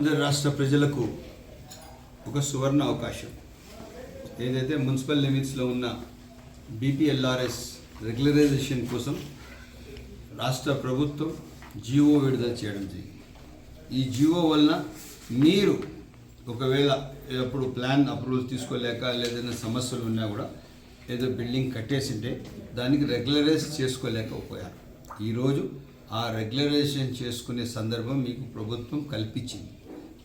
ఆంధ్ర రాష్ట్ర ప్రజలకు ఒక సువర్ణ అవకాశం. ఏదైతే మున్సిపల్ లిమిట్స్లో ఉన్న బీపీఎల్ఆర్ఎస్ రెగ్యులరైజేషన్ కోసం రాష్ట్ర ప్రభుత్వం జీవో విడుదల చేయడం జరిగింది. ఈ జీవో వలన మీరు ఒకవేళ ఎప్పుడు ప్లాన్ అప్రూవల్ తీసుకోలేక లేదైనా సమస్యలు ఉన్నా కూడా ఏదో బిల్డింగ్ కట్టేసింటే దానికి రెగ్యులరైజ్ చేసుకోలేకపోయారు ఈరోజు ఆ రెగ్యులరైజేషన్ చేసుకునే సందర్భం మీకు ప్రభుత్వం కల్పించింది.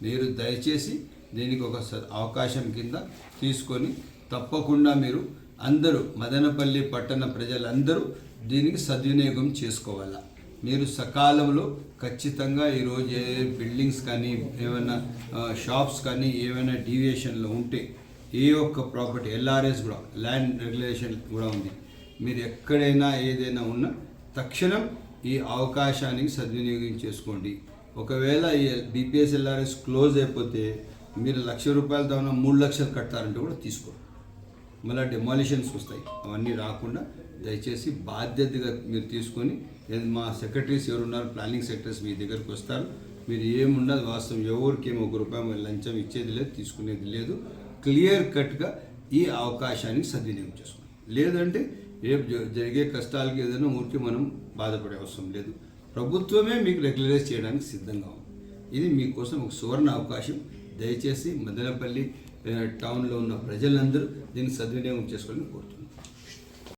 మీరు దయచేసి దీనికి ఒక స- అవకాశం కింద తీసుకొని తప్పకుండా మీరు అందరూ మదనపల్లి పట్టణ ప్రజలందరూ దీనికి సద్వినియోగం చేసుకోవాలా. మీరు సకాలంలో ఖచ్చితంగా ఈరోజు ఏ బిల్డింగ్స్ కానీ ఏమైనా షాప్స్ కానీ ఏమైనా డీవియేషన్లో ఉంటే ఏ ఒక్క ప్రాపర్టీ ఎల్ఆర్ఎస్ కూడా ల్యాండ్ రెగ్యులేషన్ కూడా ఉంది. మీరు ఎక్కడైనా ఏదైనా ఉన్నా తక్షణం ఈ అవకాశానికి సద్వినియోగం చేసుకోండి. ఒకవేళ బీపీఎస్ ఎల్ఆర్ఎస్ క్లోజ్ అయిపోతే మీరు లక్ష రూపాయలతో ఉన్న మూడు లక్షలు కట్టారంటే కూడా తీసుకో. మళ్ళీ డెమాలిషన్స్ వస్తాయి. అవన్నీ రాకుండా దయచేసి బాధ్యతగా మీరు తీసుకొని మా సెక్రటరీస్ ఎవరున్నారు ప్లానింగ్ సెక్రటరీస్ మీ దగ్గరకు వస్తారు. మీరు ఏముండదు వాస్తవం ఎవరికి ఏమో ఒక రూపాయి లంచం ఇచ్చేది లేదు తీసుకునేది లేదు. క్లియర్ కట్గా ఈ అవకాశాన్ని సద్వినియోగం చేసుకోండి. లేదంటే రేపు జ- జరిగే కష్టాలకి ఏదైనా ఊరికి మనం బాధపడే అవసరం లేదు. ప్రభుత్వమే మీకు రెగ్యులరైజ్ చేయడానికి సిద్ధంగా ఉంది. ఇది మీకోసం ఒక సువర్ణ అవకాశం. దయచేసి మదనపల్లి టౌన్లో ఉన్న ప్రజలందరూ దీన్ని సద్వినియోగం చేసుకోవాలని కోరుతున్నాను